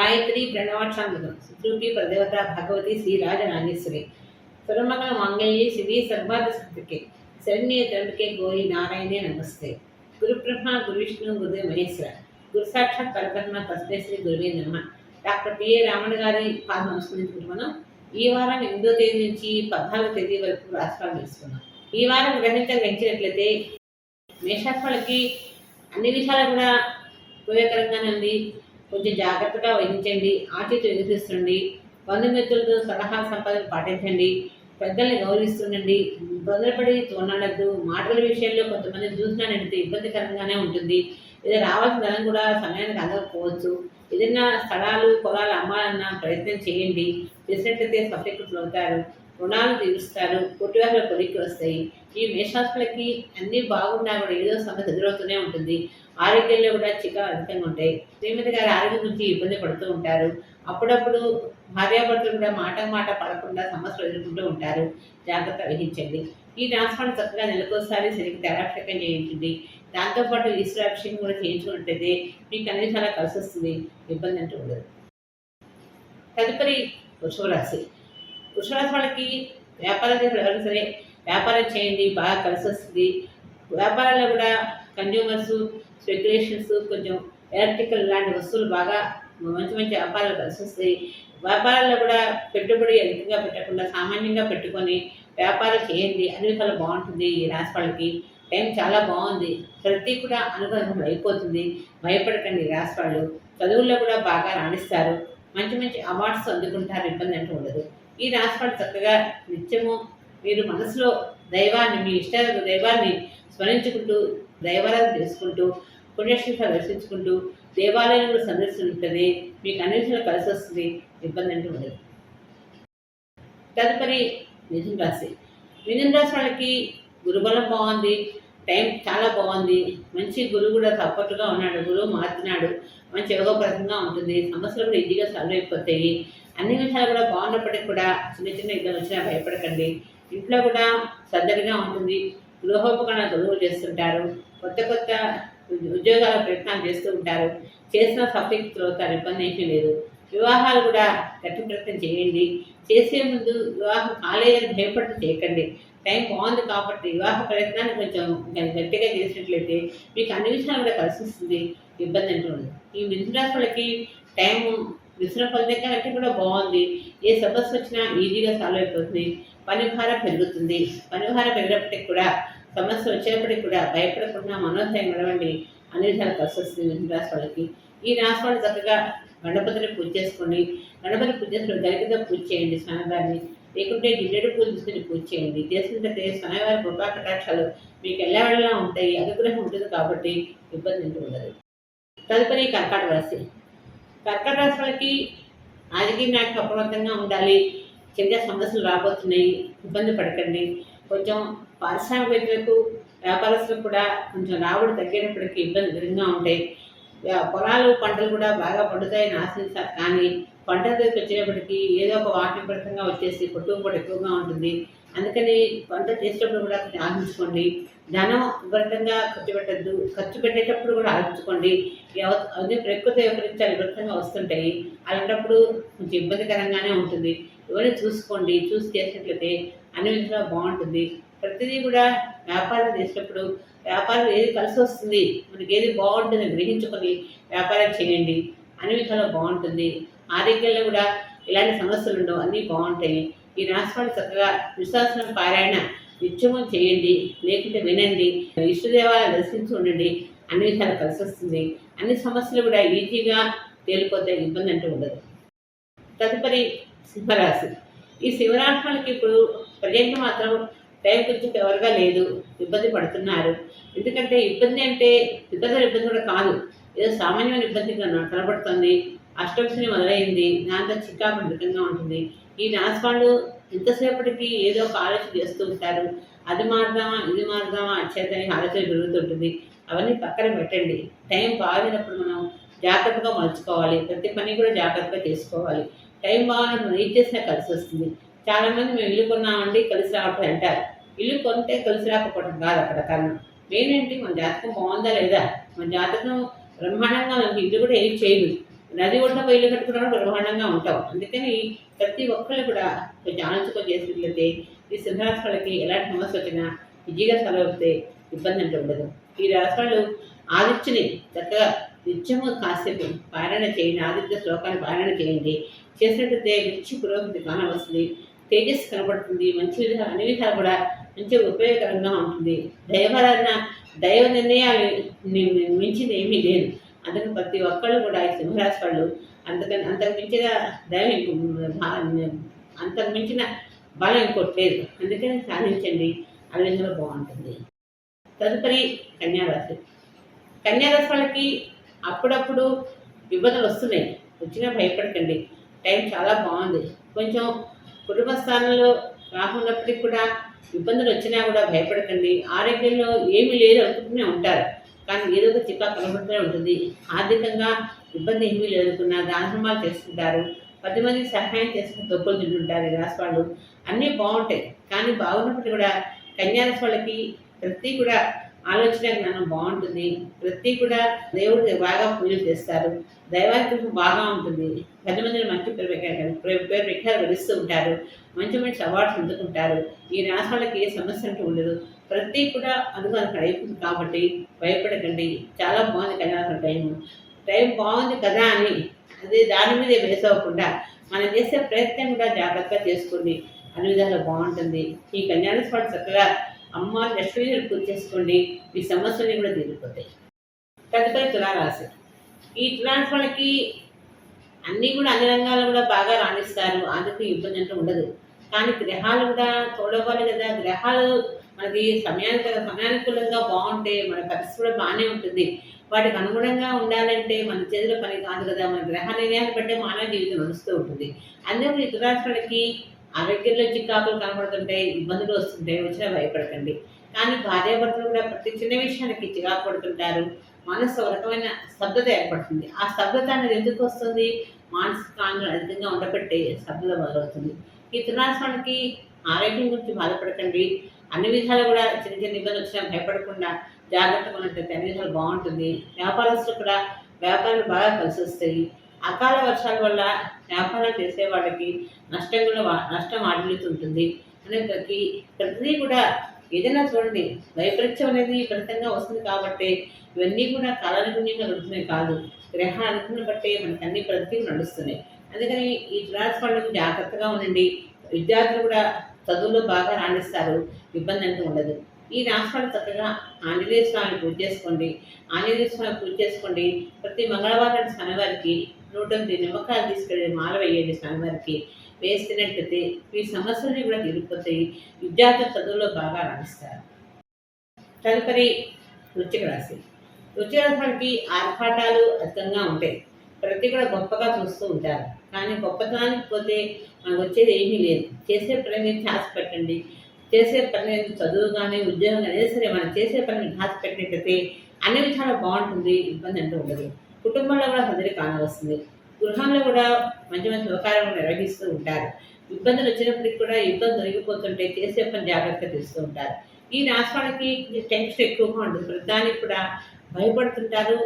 గాయత్రి ప్రణవాక్షాంగం సుతృపి ప్రదేవత భగవతి శ్రీ రాజరాజేశ్వరి సురమంగళ మంగళి శివి సర్వాద శక్తికి శరణ్య త్రంబకే గోరి నారాయణే నమస్తే. గురు బ్రహ్మ గురు విష్ణు గురుదేవ మహేశ్వర. గురు సాక్షాత్ పరబ్రహ్మ తస్మే శ్రీ గురువే నమ్మ డాక్టర్ పిఏ రామణ గారి పాద మనం ఈ వారం ఎనిమిదో తేదీ నుంచి పద్నాలుగో తేదీ వరకు రాష్ట్రాలు తెలుసుకున్నాం ఈ వారం గ్రహించ గ్రహించినట్లయితే మేషాత్మలకి అన్ని విషయాలు కూడా ఉపయోగకరంగానే ఉంది. కొంచెం జాగ్రత్తగా వహించండి ఆచితూ ఎదురిస్తుండండి బంధుమిత్రులతో సలహా సంపదలు పాటించండి పెద్దల్ని గౌరవిస్తుండండి. తొందరపడి తోనడద్దు. మాటల విషయంలో కొంతమంది చూసినానంటే ఇబ్బందికరంగానే ఉంటుంది. ఇది రావాల్సిన ధనం కూడా సమయానికి అందకపోవచ్చు. ఏదైనా స్థలాలు పొలాలు అమ్మాలన్న ప్రయత్నం చేయండి. చేసినట్లయితే సఫలీకృతులు అవుతారు. రుణాలు తీరుస్తారు. కుటుంబాల పొలికి వస్తాయి. ఈ మేషాసులకి అన్నీ బాగున్నా కూడా ఏదో సమస్య ఎదురవుతూనే ఉంటుంది. ఆరోగ్యంలో కూడా చికా అధికంగా ఉంటాయి. శ్రీమతి గారి ఆరోగ్యం గురించి ఇబ్బంది పడుతూ ఉంటారు. అప్పుడప్పుడు భార్యాభర్తలు కూడా మాట మాట పడకుండా సమస్యలు ఎదుర్కొంటూ ఉంటారు. జాగ్రత్త వహించండి. ఈ ట్రాన్స్ఫార్మ్ చక్కగా నెలకొకసారి సరిగ్గా తెరాక్షకం చేయించండి. దాంతోపాటు ఈశ్వరాభిషేకం కూడా చేయించుకున్నట్టయితే మీకు అన్ని చాలా కలిసి వస్తుంది. ఇబ్బంది అంటూ ఉండదు. తదుపరి వృషభరాశి వృషభరాశి వాళ్ళకి వ్యాపారం చేసే సరే వ్యాపారం చేయండి బాగా కలిసి వస్తుంది. వ్యాపారాల్లో కూడా కన్జ్యూమర్స్ స్పెక్యులేషన్స్ కొంచెం ఎలక్ట్రికల్ లాంటి వస్తువులు బాగా మంచి మంచి వ్యాపారాలు కలిసి వస్తాయి వ్యాపారాల్లో కూడా పెట్టుబడి అధికంగా పెట్టకుండా సామాన్యంగా పెట్టుకొని వ్యాపారం చేయండి. అన్ని విధాలు బాగుంటుంది ఈ రాశి వాళ్ళకి. టైం చాలా బాగుంది. ప్రతి కూడా అనుగ్రహం అయిపోతుంది. భయపడకండి ఈ వాళ్ళు. చదువుల్లో కూడా బాగా రాణిస్తారు. మంచి మంచి అవార్డ్స్ అందుకుంటారు. ఇబ్బంది అంటూ ఉండదు. ఈ రాశి చక్కగా నిత్యము మీరు మనసులో దైవాన్ని మీ ఇష్ట దైవాన్ని స్మరించుకుంటూ దైవాలను తెలుసుకుంటూ పుణ్యక్షేత్రాలు దర్శించుకుంటూ దేవాలయం కూడా మీకు అన్నింటిలో కలిసి వస్తుంది. ఇబ్బంది అంటూ ఉండదు. తదుపరి మిథున రాశి. మిథున రాశి వాళ్ళకి గురుబలం బాగుంది టైం చాలా బాగుంది. మంచి గురువు కూడా సపోర్ట్గా ఉన్నాడు గురువు మారుతున్నాడు మంచి యోగప్రదంగా ఉంటుంది. సమస్యలు కూడా ఈజీగా సాల్వ్ అయిపోతాయి. అన్ని విషయాలు కూడా బాగున్నప్పటికీ కూడా చిన్న చిన్న ఇబ్బంది వచ్చినా భయపడకండి. ఇంట్లో కూడా సద్దరిగా ఉంటుంది. గృహోపకరణ గొడవలు చేస్తుంటారు. కొత్త కొత్త ఉద్యోగాల ప్రయత్నాలు చేస్తూ ఉంటారు. చేసిన సఫలీకృతులు తన ఇబ్బంది ఏమీ లేదు. వివాహాలు కూడా గట్టి ప్రయత్నం చేయండి. చేసే ముందు వివాహం కాలేదని భయపడుతూ చేయకండి. టైం బాగుంది కాబట్టి వివాహ ప్రయత్నాన్ని కొంచెం గట్టిగా చేసినట్లయితే మీకు అన్ని విషయాలు కూడా కలిసి వస్తుంది. ఇబ్బంది అంటూ ఈ మిథునరాశులకి టైం మిశ్రమ ఫలితంగా కంటే కూడా బాగుంది. ఏ సమస్య వచ్చినా ఈజీగా సాల్వ్ అయిపోతుంది. పని భారం పెరుగుతుంది. పని భారం పెరిగినప్పటికి కూడా సమస్య వచ్చేప్పటికి కూడా భయపడకుండా మనోధైర్యం నడవండి అన్ని విధాలు కలిసి వస్తుంది మిథున రాశి వాళ్ళకి. ఈ రాశి వాళ్ళు చక్కగా గణపతిని పూజ చేసుకోండి గణపతి పూజ చేసుకుని గరికతో పూజ చేయండి స్వామివారిని. లేకుంటే గిల్లెడు పూజ తీసుకుని పూజ చేయండి. చేసుకుంటే స్వామివారి కృపా కటాక్షాలు మీకు ఎల్లవెళ్ళలా ఉంటాయి అనుగ్రహం ఉంటుంది కాబట్టి ఇబ్బంది ఉండదు. తదుపరి కర్కాట రాశి. కర్కాట రాశి వాళ్ళకి రాజకీయ నాయకులు అప్రమత్తంగా ఉండాలి. చిన్న సమస్యలు రాబోతున్నాయి. ఇబ్బంది పడకండి. కొంచెం పారిశ్రామికవేత్తలకు వ్యాపారస్తులకు కూడా కొంచెం రాబడి తగ్గేటప్పటికి ఇబ్బంది ఎదురుగా ఉంటాయి. పొలాలు పంటలు కూడా బాగా పండుతాయని ఆశించారు కానీ పంట దగ్గరికి వచ్చేటప్పటికి ఏదో ఒక వాటిపరితంగా వచ్చేసి కుటుంబం కూడా ఎక్కువగా ఉంటుంది. అందుకని పంట చేసేటప్పుడు కూడా ఆలోచించుకోండి. ధనం విపరీతంగా ఖర్చు పెట్టద్దు. ఖర్చు పెట్టేటప్పుడు కూడా ఆలోచించుకోండి. అదే ప్రకృతి విపరీతాలు విపరీతంగా వస్తుంటాయి. అలాంటప్పుడు కొంచెం ఇబ్బందికరంగానే ఉంటుంది. ఇవన్నీ చూసుకోండి. చూసి చేసినట్లయితే అన్ని విధాలుగా బాగుంటుంది. ప్రతిదీ కూడా వ్యాపారం చేసేటప్పుడు వ్యాపారం ఏది కలిసి వస్తుంది మనకి ఏది బాగుంటుంది గ్రహించుకొని వ్యాపారం చేయండి. అన్ని విధాలుగా బాగుంటుంది. ఆరోగ్యంలో కూడా ఇలాంటి సమస్యలు ఉండవు అన్నీ బాగుంటాయి. ఈ రాష్ట్రాలు చక్కగా విశ్వాసం పారాయణ నిత్యమం చేయండి లేకుంటే వినండి. ఇష్టదేవాలను దర్శించి ఉండండి అన్ని విధాలు కలిసి వస్తుంది. అన్ని సమస్యలు కూడా ఈజీగా తేలిపోతే ఇబ్బంది అంటూ ఉండదు. తదుపరి సింహరాశి. ఈ శివరాత్మలకి ఇప్పుడు ప్రజెంట్ మాత్రం టైం కొంచెం ఎవరుగా లేదు ఇబ్బంది పడుతున్నారు. ఎందుకంటే ఇబ్బంది అంటే ఇబ్బందులు ఇబ్బంది కూడా కాదు. ఏదో సామాన్యమైన ఇబ్బంది కనబడుతుంది. అష్టమిని మొదలైంది. దాంతో చికాకు అధికంగా ఉంటుంది. ఈ రాశి ఇంతసేపటికి ఎంతసేపటికి ఏదో ఒక ఆలోచన చేస్తూ ఉంటారు. అది మారుదామా ఇది మారుదామా అచ్చేతని ఆలోచన పెరుగుతుంటుంది. అవన్నీ పక్కన పెట్టండి. టైం బాగాలేనప్పుడు మనం జాగ్రత్తగా మలుచుకోవాలి. ప్రతి పని కూడా జాగ్రత్తగా చేసుకోవాలి. టైం బాగానప్పుడు మనం ఏం చేసినా కలిసి వస్తుంది. చాలామంది మేము ఇల్లు కొన్నామండి కలిసి రావటం అంటారు. ఇల్లు కొంటే కలిసి రాకపోవడం కాదు అక్కడ కారణం మెయిన్ ఏంటి మన జాతకం బాగుందా లేదా? మన జాతకం బ్రహ్మాండంగా మనకి ఇల్లు కూడా ఏం చేయదు. నది ఒడ్డున ఇల్లు కట్టుకున్నా బ్రహ్మాండంగా ఉంటాం. అందుకని ప్రతి ఒక్కళ్ళు కూడా కొంచెం ఆలోచన చేసినట్లయితే ఈ సింహరాశి ఎలాంటి సమస్య వచ్చినా ఈజీగా సెలవుతే ఇబ్బంది అంటే ఉండదు. ఈ రాష్ట్రాలు ఆదిత్యని చక్కగా నిత్యము కాసేపు పారాయణ చేయండి ఆదిత్య శ్లోకాన్ని పారాయణ చేయండి. చేసినట్లయితే నిత్య పురోగతి కానవస్తుంది తేజస్సు కనబడుతుంది. మంచి విధాలు అన్ని విధాలు కూడా మంచి ఉపయోగకరంగా ఉంటుంది. దైవారాధన దైవ నిర్ణయాలు మించింది ఏమీ లేదు. అందుకని ప్రతి ఒక్కళ్ళు కూడా ఈ సింహరాశి వాళ్ళు అందుకని అంతకు మించిన దైవం అంతకు మించిన బలం ఇంకోటి లేదు. అందుకని సాధించండి. ఆ విధంగా బాగుంటుంది. తదుపరి కన్యారాశి. కన్యారాశి వాళ్ళకి అప్పుడప్పుడు ఇబ్బందులు వస్తున్నాయి. వచ్చినా భయపడకండి. టైం చాలా బాగుంది. కొంచెం కుటుంబ స్థానంలో రాకున్నప్పటికీ కూడా ఇబ్బందులు వచ్చినా కూడా భయపడకండి. ఆరోగ్యంలో ఏమీ లేదు అనుకుంటూనే ఉంటారు. కానీ ఏదో ఒక చిక్కా కనబడుతూనే ఉంటుంది. ఆర్థికంగా ఇబ్బంది ఏమీ లేదనుకున్నా దాన చేసుకుంటారు. పది మందికి సహాయం చేసుకుని తొక్కులు తింటుంటారు ఈ వాళ్ళు. అన్నీ బాగుంటాయి. కానీ బాగున్నప్పటికీ కూడా కన్యారాశి వాళ్ళకి ప్రతి కూడా ఆలోచన జ్ఞానం బాగుంటుంది. ప్రతి కూడా దేవుడికి బాగా పూజలు చేస్తారు. దైవానికి బాగా ఉంటుంది. పది మందిని మంచి పేరు విఖ్యాలు గడిస్తూ ఉంటారు. మంచి మంచి అవార్డ్స్ అందుకుంటారు. ఈ రాశి వాళ్ళకి ఏ సమస్య అంటూ ఉండదు. ప్రతి కూడా అనుమానం అయిపోతుంది కాబట్టి భయపడకండి. చాలా బాగుంది కన్యారాశి టైం టైం బాగుంది కదా అని అది దాని మీదే బేస్ అవ్వకుండా మనం చేసే ప్రయత్నం కూడా జాగ్రత్తగా చేసుకోండి. అన్ని విధాలుగా బాగుంటుంది. ఈ కన్యారాశి వాళ్ళు చక్కగా అమ్మ లక్ష్మీని పూజ చేసుకోండి మీ సమస్యలు కూడా తీరిపోతాయి. తదుపరి తులారాశి. ఈ తులారాశి వాళ్ళకి అన్నీ కూడా అన్ని రంగాలు కూడా బాగా రాణిస్తారు. అందుకు ఇబ్బంది అంటూ ఉండదు. కానీ గ్రహాలు కూడా చూడవాలి కదా. గ్రహాలు మనకి సమయానికి సమయానుకూలంగా బాగుంటే మన పరిస్థితి కూడా బాగానే ఉంటుంది. వాటికి అనుగుణంగా ఉండాలంటే మన చేతిలో పని కాదు కదా. మన గ్రహ నిర్ణయాన్ని బట్టే మానవ జీవితం నడుస్తూ ఉంటుంది. అందుకు ఈ తులారాశులకి ఆరోగ్యంలో చికాకులు కనబడుతుంటాయి ఇబ్బందులు వస్తుంటాయి వచ్చినా భయపడకండి. కానీ భార్యాభర్తలు కూడా ప్రతి చిన్న విషయానికి చికాకు పడుతుంటారు. మనసు ఒక రకమైన స్తబ్దత ఏర్పడుతుంది. ఆ స్తబ్దత అనేది ఎందుకు వస్తుంది? మానసిక ఆందోళన అధికంగా ఉండబట్టే స్తబ్దత మొదలవుతుంది. ఈ తులారాశులకి ఆరోగ్యం గురించి బాధపడకండి. అన్ని విధాలు కూడా చిన్న చిన్న ఇబ్బందులు వచ్చినా భయపడకుండా జాగ్రత్తగా ఉన్నట్లయితే అన్ని విధాలు బాగుంటుంది. వ్యాపారస్తులు కూడా వ్యాపారాలు బాగా కలిసి వస్తాయి. అకాల వర్షాల వల్ల వ్యాపారాలు చేసే వాళ్ళకి నష్టం కూడా నష్టం ఆడలుతుంటుంది అనేసరికి ప్రతిదీ కూడా ఏదైనా చూడండి. వైపరీత్యం అనేది ఫలితంగా వస్తుంది కాబట్టి ఇవన్నీ కూడా కాలానుగుణ్యంగా నడుస్తున్నాయి కాదు. గ్రహాలు అనుకున్న బట్టే మనకి అన్ని ప్రతి నడుస్తున్నాయి. అందుకని ఈ తులాస్ వాళ్ళకి జాగ్రత్తగా ఉండండి. విద్యార్థులు కూడా చదువులో బాగా రాణిస్తారు. ఇబ్బంది అంటూ ఉండదు. ఈ రాష్ట్రాలు చక్కగా ఆంజనేయ స్వామిని పూజ చేసుకోండి. ఆంజనేయ స్వామి పూజ చేసుకోండి. ప్రతి మంగళవారం స్వామివారికి నూట ఎనిమిది నిమ్మకాయలు తీసుకెళ్ళి మాల వేయండి స్వామివారికి. వేసినట్టయితే మీ సమస్యలు కూడా తీరిపోతాయి. విద్యార్థులు చదువులో బాగా రాణిస్తారు. తదుపరి వృశ్చిక రాశి. వృశ్చిక రాశికి ఆర్భాటాలు అధికంగా ఉంటాయి. ప్రతి కూడా గొప్పగా చూస్తూ ఉంటారు. కానీ గొప్పతనానికి పోతే మనకు వచ్చేది ఏమీ లేదు. చేసే పని మీద పెట్టండి చేసే పని చదువు కానీ ఉద్యోగం కానీ సరే మనం చేసే పని మీద పెట్టినట్టయితే అన్ని విధాలు బాగుంటుంది ఇబ్బంది అంటూ ఉండదు. కుటుంబంలో కూడా సందడి కానవస్తుంది. గృహంలో కూడా మంచి మంచి ఉపకారం నిర్వహిస్తూ ఉంటారు. ఇబ్బందులు వచ్చినప్పటికి కూడా ఇబ్బంది దొరికిపోతుంటే చేసే పని జాగ్రత్తగా తీస్తూ ఉంటారు. ఈ రాష్ట్రానికి టెన్షన్ ఎక్కువగా ఉంటుంది. ప్రతిదానికి కూడా భయపడుతుంటారు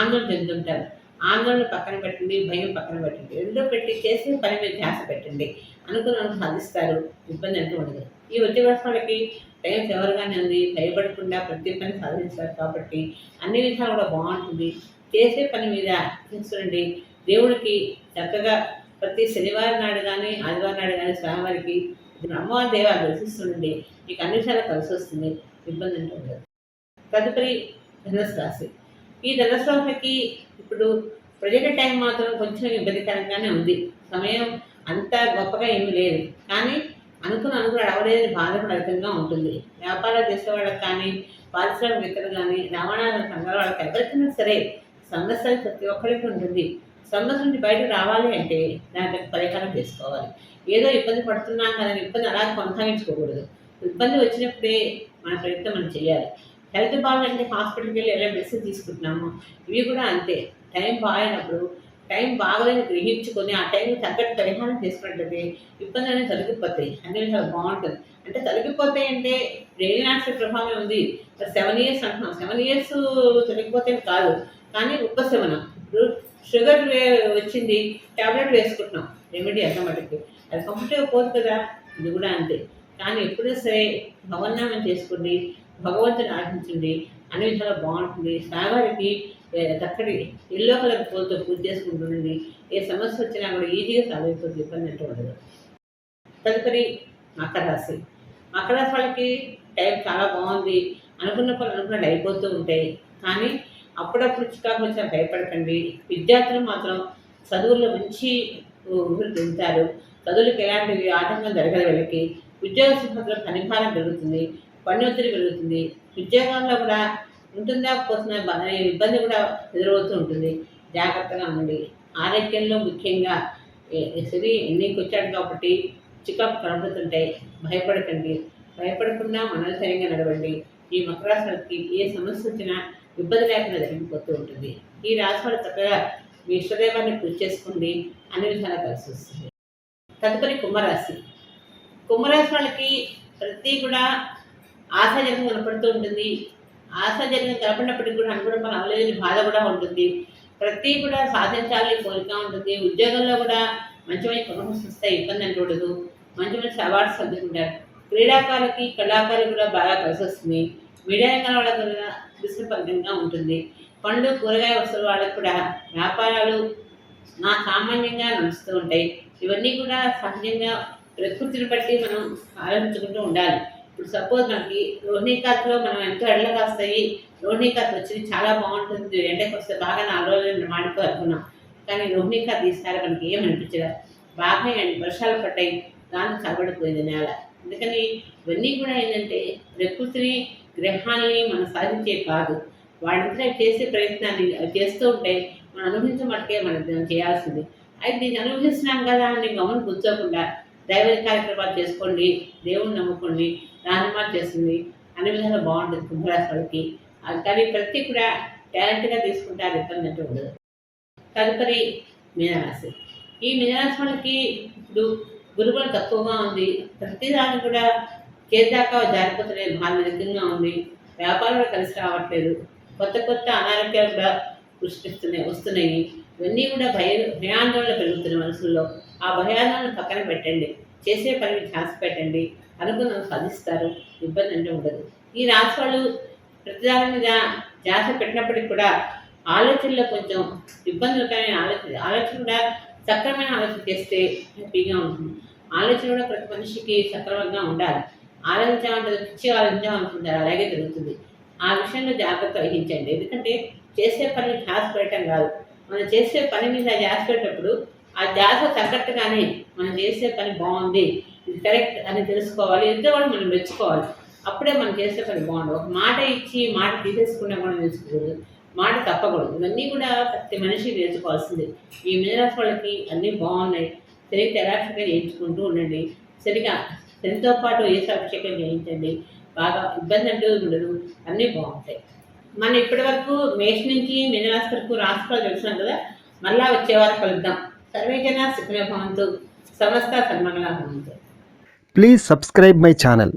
ఆందోళన చెందుతుంటారు. ఆందోళన పక్కన పెట్టండి భయం పక్కన పెట్టండి. రెండో పెట్టి చేసే పని మీద ధ్యాస పెట్టండి. అనుకున్న సాధిస్తారు. ఇబ్బంది అంటూ ఉండదు. ఈ వచ్చే వర్షాలకి టైం ఎవరుగానే ఉంది. భయపడకుండా ప్రతి పని సాధిస్తారు కాబట్టి అన్ని విధాలు కూడా బాగుంటుంది. చేసే పని మీద చూడండి దేవుడికి చక్కగా ప్రతి శనివారం నాడు కానీ ఆదివారం నాడు కానీ స్వామివారికి అమ్మవారి దేవాలు దర్శిస్తుండండి మీకు అన్ని విషయాలు కలిసి వస్తుంది ఇబ్బంది ఉంటుంది తదుపరి ధనుసు రాశి ఈ ధనుసు రాశికి ఇప్పుడు ప్రజెంట్ టైం మాత్రం కొంచెం ఇబ్బందికరంగానే ఉంది. సమయం అంత గొప్పగా ఏమీ లేదు. కానీ అనుకున్న అనుకున్న అడవలేదని బాధపడతంగా ఉంటుంది. వ్యాపారాలు చేసేవాళ్ళకి కానీ కానీ పారిశ్రామికవేత్తలు కానీ రవాణా సంఘాల వాళ్ళకి ఎవరికైనా సరే సమస్య ప్రతి ఒక్కరికి ఉంటుంది. సమస్య నుంచి బయటకు రావాలి అంటే దానికి పరిహారం చేసుకోవాలి. ఏదో ఇబ్బంది పడుతున్నాం కదా ఇబ్బంది అలా కొనసాగించుకోకూడదు. ఇబ్బంది వచ్చినప్పుడే మన ప్రయత్నం మనం చేయాలి. హెల్త్ బాగాలంటే హాస్పిటల్కి వెళ్ళి ఎలా మెడిసిన్ తీసుకుంటున్నాము ఇవి కూడా అంతే. టైం బాగైనప్పుడు టైం బాగలేని గ్రహించుకొని ఆ టైంకి తగ్గట్టు పరిహారం చేసుకున్నట్లయితే ఇబ్బంది అనేది తొలగిపోతాయి. అందులో చాలా బాగుంటుంది. అంటే తొలగిపోతాయి అంటే రేణినాక్ష ప్రభావం ఉంది. సెవెన్ ఇయర్స్ అంటున్నాం. సెవెన్ ఇయర్స్ తొలగిపోతే కాదు. కానీ ఉపశమనం. ఇప్పుడు షుగర్ వచ్చింది. టాబ్లెట్ వేసుకుంటున్నాం. రెమెడీ ఆటోమేటిక్గా అది కంప్లీట్గా పోదు కదా. ఇది కూడా అంతే. కానీ ఎప్పుడూ సరే భగవన్నామం చేసుకోండి. భగవంతుని ఆశించండి అన్ని విధాలు బాగుంటుంది. స్వామివారికి ఏ, చక్కటి ఎల్లో కలర్ పూలతో పూజ చేసుకుంటుండండి ఏ సమస్య వచ్చినా కూడా ఈజీగా సాల్వ్ అయిపోతుంది. ఇబ్బంది ఉండదు. తదుపరి మకర రాశి. మకర రాశి వాళ్ళకి టైం చాలా బాగుంది. అనుకున్న పనులు అనుకున్నట్టు అయిపోతూ ఉంటాయి. కానీ అప్పుడప్పుడు చికాకు వచ్చినా భయపడకండి. విద్యార్థులు మాత్రం చదువుల్లో మంచి ఊపిరి తింటారు చదువులకు ఎలాంటి ఆటంకం జరగదు వీళ్ళకి. ఉద్యోగ సంస్థలో పనిభారం పెరుగుతుంది పని ఒత్తిడి పెరుగుతుంది. ఉద్యోగంలో కూడా ఉంటుందా పోతున్నా అనే ఇబ్బంది కూడా ఎదురవుతూ ఉంటుంది. జాగ్రత్తగా ఉండండి. ఆరోగ్యంలో ముఖ్యంగా సరి శని ఎన్నికి వచ్చాడు కాబట్టి చికాకు కనబడుతుంటాయి భయపడకండి. భయపడకుండా మనోధైర్యంగా నడవండి. ఈ మకర ఏ సమస్య వచ్చినా ఇబ్బంది లేకుండా జరిగిపోతూ ఉంటుంది. ఈ రాశి చక్కగా మీ ఇష్టదేవాన్ని పూజ చేసుకోండి అన్ని విధాలా కలిసి వస్తుంది. తదుపరి కుంభరాశి. కుంభరాశి వాళ్ళకి ప్రతి కూడా ఆశాజనకం కనపడుతూ ఉంటుంది. ఆశాజనకం కనపడినప్పటికీ కూడా అనుకున్న పని బాధ కూడా ఉంటుంది. ప్రతి కూడా సాధించాలి కోరిక ఉంటుంది. ఉద్యోగంలో కూడా మంచి మంచి ప్రమోషన్స్ వస్తాయి ఇబ్బంది అంటూడదు మంచి మంచి అవార్డ్స్ అందుకుంటారు. క్రీడాకారులకి కళాకారులు కూడా బాగా కలిసి వస్తుంది. మీడియా రంగం వాళ్ళకి కూడా ఉంటుంది. పండ్లు కూరగాయ వస్తువుల వాళ్ళకి కూడా వ్యాపారాలు నా సామాన్యంగా నడుస్తూ ఉంటాయి. ఇవన్నీ కూడా సహజంగా ప్రకృతిని బట్టి మనం ఆలోచించుకుంటూ ఉండాలి. ఇప్పుడు సపోజ్ మనకి రోహిణీకాత్లో మనం ఎంతో ఎండలు కాస్తాయి. రోహిణీకాత్ వచ్చింది చాలా బాగుంటుంది. ఎండకు వస్తే బాగా నాలుగు రోజులు మాడిపో అనుకున్నాం. కానీ రోహిణీకాత్ ఈసారి మనకి ఏమనిపించదు బాగా వర్షాలు పడ్డాయి. దాన్ని చదవడిపోయింది నేల. అందుకని ఇవన్నీ కూడా ఏంటంటే ప్రకృతిని గ్రహాలని మనం సాధించే కాదు. వాళ్ళంతా చేసే ప్రయత్నాన్ని చేస్తూ ఉంటే మనం అనుభవించమట్టుకే మనం చేయాల్సింది. అయితే దీన్ని అనుభవిస్తున్నాం కదా అని గమని కూర్చోకుండా దైవ కార్యక్రమాలు చేసుకోండి దేవుణ్ణి నమ్ముకోండి రాజమాలు చేస్తుంది అన్ని విధాలు బాగుంటుంది కుంభరాశులకి కానీ ప్రతి కూడా టాలెంట్గా తీసుకుంటారు ఇబ్బంది అంటే ఉండదు. తదుపరి మీనరాశి. ఈ మీనరాశి వాళ్ళకి ఇప్పుడు గురుబలం తక్కువగా ఉంది. ప్రతిదాన్ని కూడా కేదాకా జారిపోతున్న బాగా నిజంగా ఉంది. వ్యాపారాలు కలిసి రావట్లేదు. కొత్త కొత్త అనారోగ్యాలు కూడా సృష్టిస్తున్నాయి వస్తున్నాయి. ఇవన్నీ కూడా భయ భయాందోళన పెరుగుతున్న మనసుల్లో. ఆ భయాందోళన పక్కన పెట్టండి. చేసే పని ధ్యాస పెట్టండి. అనుకున్న సాధిస్తారు. ఇబ్బంది అంటే ఉండదు. ఈ రాశి వాళ్ళు ప్రతిదాని మీద ధ్యాస పెట్టినప్పటికీ కూడా ఆలోచనలో కొంచెం ఇబ్బందులు కానీ ఆలోచన ఆలోచన కూడా సక్రమైన ఆలోచన చేస్తే హ్యాపీగా ఉంటుంది. ఆలోచన కూడా ప్రతి మనిషికి సక్రమంగా ఉండాలి. ఆలోచించామంటే పిచ్చి ఆలోచించామనుకుంటారు అలాగే జరుగుతుంది. ఆ విషయంలో జాగ్రత్త వహించండి. ఎందుకంటే చేసే పని ధ్యాస పెట్టడం కాదు. మనం చేసే పని మీద ధ్యాస పెట్టినప్పుడు ఆ ధ్యాస తగ్గట్టుగానే మనం చేసే పని బాగుంది ఇది కరెక్ట్ అని తెలుసుకోవాలి ఎంతో కూడా మనం మెచ్చుకోవాలి. అప్పుడే మనం చేసే పని బాగుండదు. ఒక మాట ఇచ్చి మాట తీసేసుకున్నా కూడా నేర్చుకోకూడదు. మాట తప్పకూడదు. ఇవన్నీ కూడా ప్రతి మనిషి నేర్చుకోవాల్సింది. ఈ మీనరాశి వాళ్ళకి అన్నీ బాగున్నాయి. సరిగ్గా తెరాక్షగా చేయించుకుంటూ ఉండండి. సరిగా శనితో పాటు ఏ అభిషేకం చేయించండి. బాగా ఇబ్బంది అంటూ ఉండదు. అన్నీ బాగుంటాయి. మనం ఇప్పటి వరకు మేష నుంచి మీనరాశి వరకు రాష్ట్రాలు తెలుసున్నాం కదా? మళ్ళా వచ్చే వారు కలుద్దాం. సర్వేజన సుఖమే భవంతు. సమస్త సన్మంగళ భవంతు ప్లీజ్ సబ్స్క్రైబ్ మై ఛానల్